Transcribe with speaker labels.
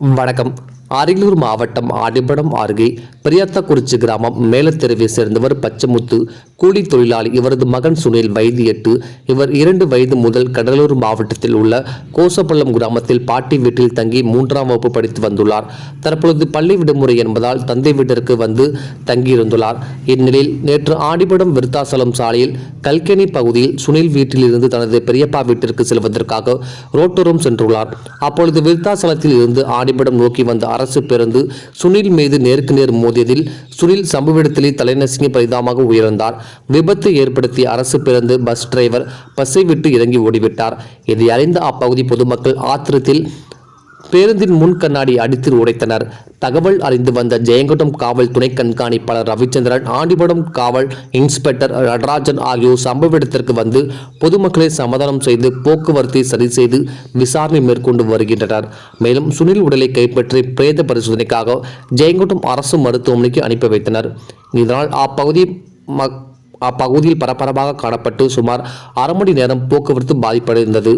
Speaker 1: வணக்கம். அரியலூர் மாவட்டம் ஆடிப்படம் அருகே பெரியாத்தாக்குறிச்சி கிராமம் மேலத்தெருவை சேர்ந்தவர் பச்சமுத்து கூலி தொழிலாளி இவரது மகன் சுனில் வயது எட்டு இவர் இரண்டு வயது முதல் கடலூர் மாவட்டத்தில் உள்ள கோசப்பள்ளம் கிராமத்தில் பாட்டி வீட்டில் தங்கி மூன்றாம் வகுப்பு படித்து வந்துள்ளார். தற்பொழுது பள்ளி விடுமுறை என்பதால் தந்தை வீட்டிற்கு வந்து தங்கியிருந்துள்ளார். இந்நிலையில் நேற்று ஆடிப்படம் விருத்தாசலம் சாலையில் கல்கனி பகுதியில் சுனில் வீட்டிலிருந்து தனது பெரியப்பா வீட்டிற்கு செல்வதற்காக ரோட்டோரம் சென்றுள்ளார். அப்பொழுது விருத்தாசலத்தில் இருந்து ஆடிப்படம் நோக்கி வந்த அரசு பேருந்து சுனில் மீது நேருக்கு நேர் மோதியதில் சுனில் சம்பவ இடத்திலே தலைநசுங்கி பரிதாமாக உயர்ந்தார் விபத்து ஏற்படுத்திய அரசு பேருந்து பஸ் டிரைவர் பஸ்ஸை விட்டு இறங்கி ஓடிவிட்டார். இதை அறிந்த அப்பகுதி பொதுமக்கள் ஆத்திரத்தில் பேருந்தின் முன் கண்ணாடி அடித்து உடைத்தனர். தகவல் அறிந்து வந்த ஜெயங்கொண்டம் காவல் துணை கண்காணிப்பாளர் ரவிச்சந்திரன் ஆண்டிபடம் காவல் இன்ஸ்பெக்டர் நடராஜன் ஆகியோர் சம்பவ இடத்திற்கு வந்து பொதுமக்களை சமாதானம் செய்து போக்குவரத்தை சரி செய்து விசாரணை மேற்கொண்டு வருகின்றனர். மேலும் சுனில் உடலை கைப்பற்றி பிரேத பரிசோதனைக்காக ஜெயங்கொண்டம் அரசு மருத்துவமனைக்கு அனுப்பி வைத்தனர். இதனால் அப்பகுதி மக் அப்பகுதியில் பரபரப்பாக காணப்பட்டு சுமார் அரை மணி நேரம் போக்குவரத்து பாதிப்படைந்தது.